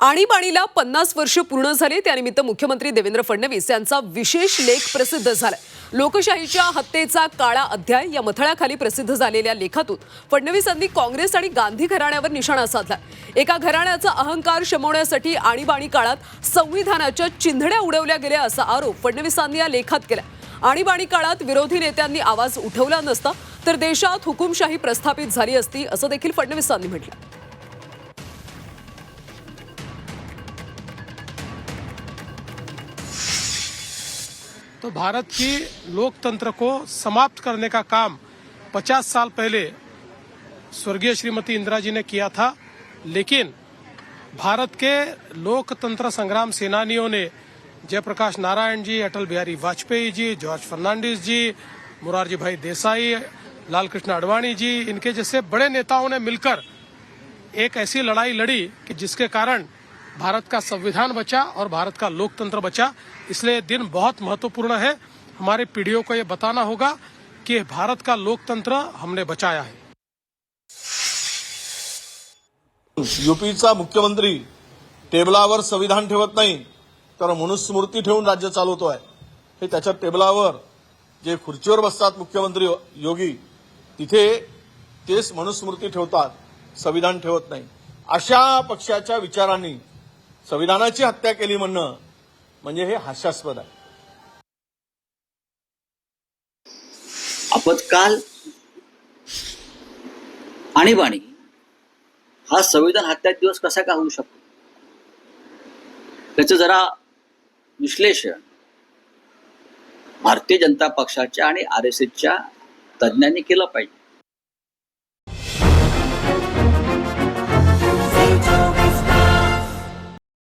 आणीबाणीला पन्नास वर्ष पूर्ण झाले. त्यानिमित्त मुख्यमंत्री देवेंद्र फडणवीस यांचा विशेष लेख प्रसिद्ध झालाय. लोकशाहीच्या हत्येचा काळा अध्याय या मथळ्याखाली प्रसिद्ध झालेल्या लेखातून फडणवीसांनी काँग्रेस आणि गांधी घराण्यावर निशाणा साधला एका घराण्याचा अहंकार शमवण्यासाठी आणीबाणी काळात संविधानाच्या चिंधड्या उडवल्या गेल्या असा आरोप फडणवीसांनी या लेखात केला आणीबाणी काळात विरोधी नेत्यांनी आवाज उठवला नसता तर देशात हुकुमशाही प्रस्थापित झाली असती असं देखील फडणवीसांनी म्हटलं तो भारत की लोकतंत्र को समाप्त करने का काम 50 साल पहले स्वर्गीय श्रीमती इंदिरा जी ने किया था, लेकिन भारत के लोकतंत्र संग्राम सेनानियों ने जयप्रकाश नारायण जी, अटल बिहारी वाजपेयी जी, जॉर्ज फर्नांडिस जी मुरारजी भाई देसाई, लालकृष्ण अडवाणी जी, इनके जैसे बड़े नेताओं ने मिलकर एक ऐसी लड़ाई लड़ी कि जिसके कारण भारत का संविधान बचा और भारत का लोकतंत्र बचा इसलिए ये दिन बहुत महत्त्वपूर्ण है। हमारे पीढ़ियों को ये बताना होगा कि भारत का लोकतंत्र हमने बचाया है। युपीचा मुख्यमंत्री टेबलावर संविधान ठेवत नाही तर मनुस्मृती ठेवून राज्य चालवतो आहे हे त्याच्या टेबलावर जे खुर्चीवर बसतात मुख्यमंत्री योगी तिथे तेच मनुस्मृती ठेवतात संविधान ठेवत नाही. अशा पक्षाच्या विचारांनी संविधानाची हत्या केली म्हणणं म्हणजे हे हास्यास्पद आहे. आपत्काल आणीबाणी हा संविधान हत्या दिवस कसा का होऊ शकतो? त्याचं जरा विश्लेषण भारतीय जनता पक्षाच्या आणि आर एस एसच्या तज्ज्ञांनी केलं पाहिजे.